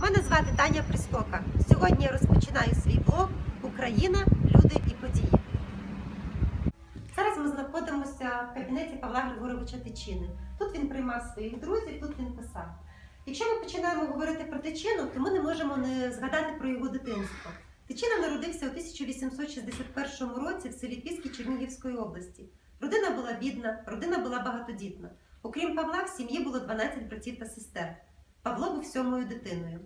Мене звати Таня Пристока. Сьогодні я розпочинаю свій блог Україна, люди і події. Зараз ми знаходимося в кабінеті Павла Григоровича Тичини. Тут він приймав своїх друзів, тут він писав. Якщо ми починаємо говорити про Тичину, то ми не можемо не згадати про його дитинство. Тичина народився у 1861 році в селі Піски Чернігівської області. Родина була бідна, родина була багатодітна. Окрім Павла, в сім'ї було 12 братів та сестер. Павло був сьомою дитиною.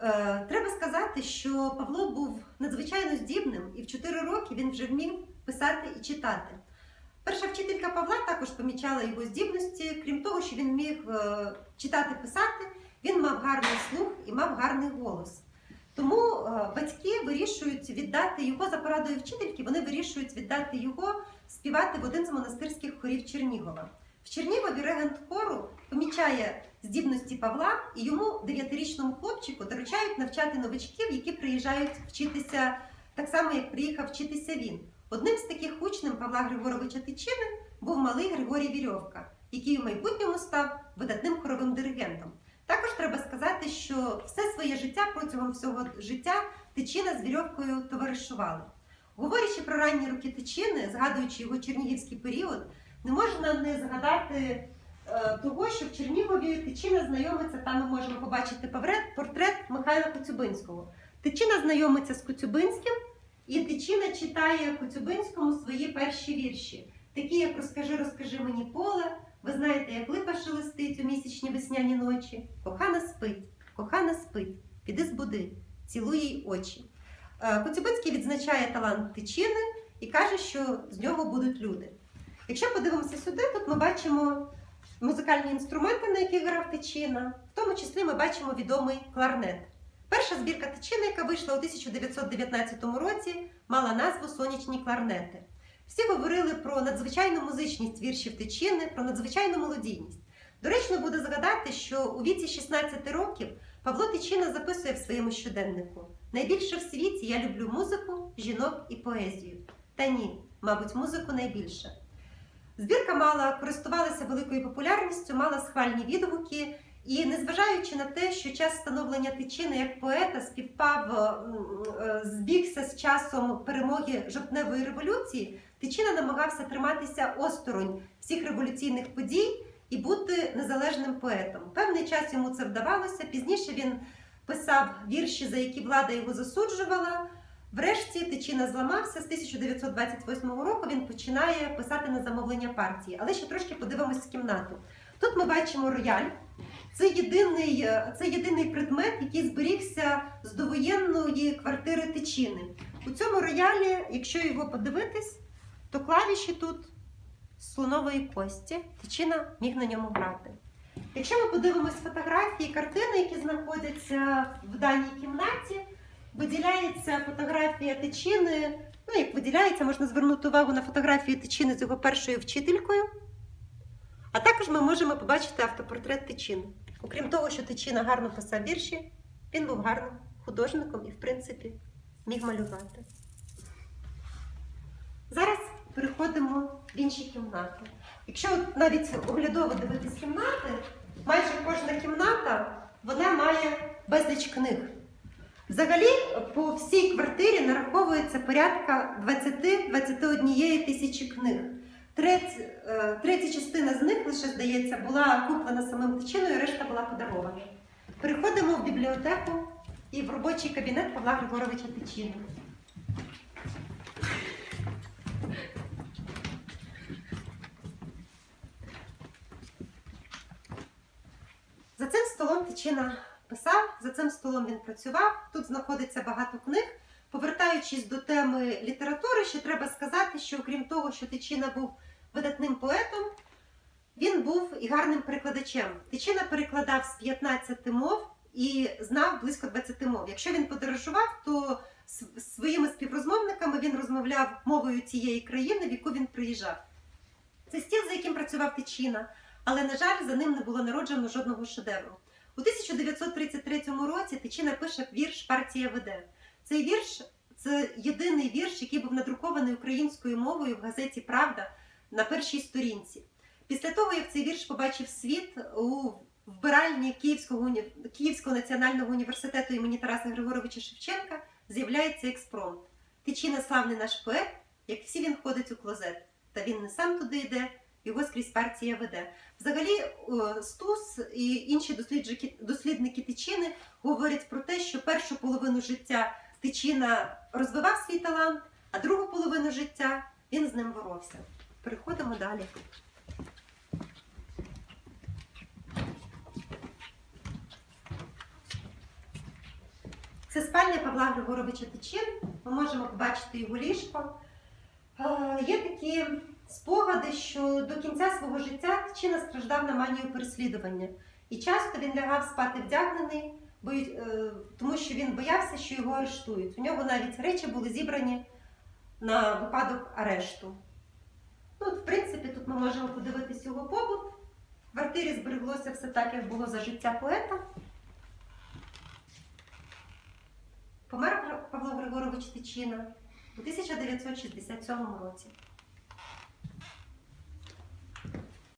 Е, треба сказати, що Павло був надзвичайно здібним, і в 4 роки він вже вмів писати і читати. Перша вчителька Павла також помічала його здібності, крім того, що він міг е, читати писати, він мав гарний слух і мав гарний голос. Тому е, батьки вирішують віддати його за порадою вчительки, вони вирішують віддати його співати в один з монастирських хорів Чернігова. В Чернігові регент хору помічає здібності Павла і йому дев'ятирічному хлопчику доручають навчати новичків, які приїжджають вчитися так само, як приїхав вчитися він. Одним з таких учнів Павла Григоровича Тичини був малий Григорій Вірьовка, який у майбутньому став видатним хоровим диригентом. Також треба сказати, що все своє життя протягом всього життя Тичина з Вірьовкою товаришували. Говорячи про ранні роки Тичини, згадуючи його чернігівський період, не можна не згадати того, що в Чернігові Тичина знайомиться, там ми можемо побачити портрет Михайла Коцюбинського. Тичина знайомиться з Коцюбинським, і Тичина читає Коцюбинському свої перші вірші, такі як Розкажи, розкажи мені поле. Ви знаєте, як липа шелестить у місячні весняні ночі. Кохана спить, кохана спить, піди збуди, цілуй їй очі. Е, Коцюбинський відзначає талант Тичини і каже, що з нього будуть люди. Якщо подивимося сюди, тут ми бачимо музикальні інструменти, на яких грав Тичина. В тому числі ми бачимо відомий кларнет. Перша збірка Тичини, яка вийшла у 1919 році, мала назву Сонячні кларнети. Всі говорили про надзвичайну музичність віршів Тичини, про надзвичайну мелодійність. Доречно буде згадати, що у віці 16 років Павло Тичина записує в своєму щоденнику: найбільше в світі я люблю музику, жінок і поезію. Та ні, мабуть, музику найбільше. Збірка мала користувалася великою популярністю, мала схвальні відгуки, і незважаючи на те, що час становлення Тичини як поета співпав, е, збігся з часом перемоги жовтневої революції, Тичина намагався триматися осторонь всіх революційних подій і бути незалежним поетом. Певний час йому це вдавалося. Пізніше він писав вірші, за які влада його засуджувала. Врешті Тичина зламався. З 1928 року він починає писати на замовлення партії. Але ще трошки подивимось кімнату. Тут ми бачимо рояль. Це єдиний, е, це єдиний предмет, який зберігся з довоєнної квартири Тичини. У цьому роялі, якщо його подивитись, то клавіші тут з слонової кості. Тичина міг на ньому грати. Якщо ми подивимось фотографії, картини, які знаходяться в даній кімнаті, виділяється фотографія Тичини. Ну, як виділяється, можна звернути увагу на фотографію Тичини з його першою вчителькою. А також ми можемо побачити автопортрет Тичини. Окрім того, що Тичина гарно писав вірші, він був гарним художником і, в принципі, міг малювати. Зараз переходимо в інші кімнати. Якщо навіть оглядово дивитись кімнати, майже кожна кімната вона має безліч книг. Взагалі, по всій квартирі нараховується порядка 20-21 тисячі книг. Треть, третя частина з них лише здається була куплена самим тичиною, решта була подарована. Переходимо в бібліотеку і в робочий кабінет Павла Григоровича Тичини. За цим столом Тичина писав, за цим столом він працював. Тут знаходиться багато книг. Повертаючись до теми літератури, ще треба сказати, що окрім того, що Тичина був видатним поетом, він був і гарним перекладачем. Тичина перекладав з 15 мов і знав близько 20 мов. Якщо він подорожував, то своїми співрозмовниками він розмовляв мовою тієї країни, в яку він приїжджав. Це стіл, за яким працював Тичина, але, на жаль, за ним не було народжено жодного шедевру. У 1933 році Тичина пише вірш Партія веде. Цей вірш це єдиний вірш, який був надрукований українською мовою в газеті Правда на першій сторінці. Після того, як цей вірш побачив світ у вбиральні Київського, Київського національного університету імені Тараса Григоровича Шевченка з'являється експромт. Тичина славний наш поет, як всі він ходить у клозет. Та він не сам туди йде, його скрізь партія веде. Взагалі, е, Стус і інші дослідники тичини говорять про те, що першу половину життя тичина розвивав свій талант, а другу половину життя він з ним боровся. Переходимо далі. Це спальня Павла Григоровича Тичин. Ми можемо побачити його ліжко. Е, Є такі спогади, що до кінця свого життя Тичина страждав на манію переслідування. І часто він лягав спати вдягнений, бо, е, тому що він боявся, що його арештують. У нього навіть речі були зібрані на випадок арешту. Ну, от, в принципі, тут ми можемо подивитись його побут. В квартирі збереглося все так, як було за життя поета. Помер Павло Григорович Тичина у 1967 році.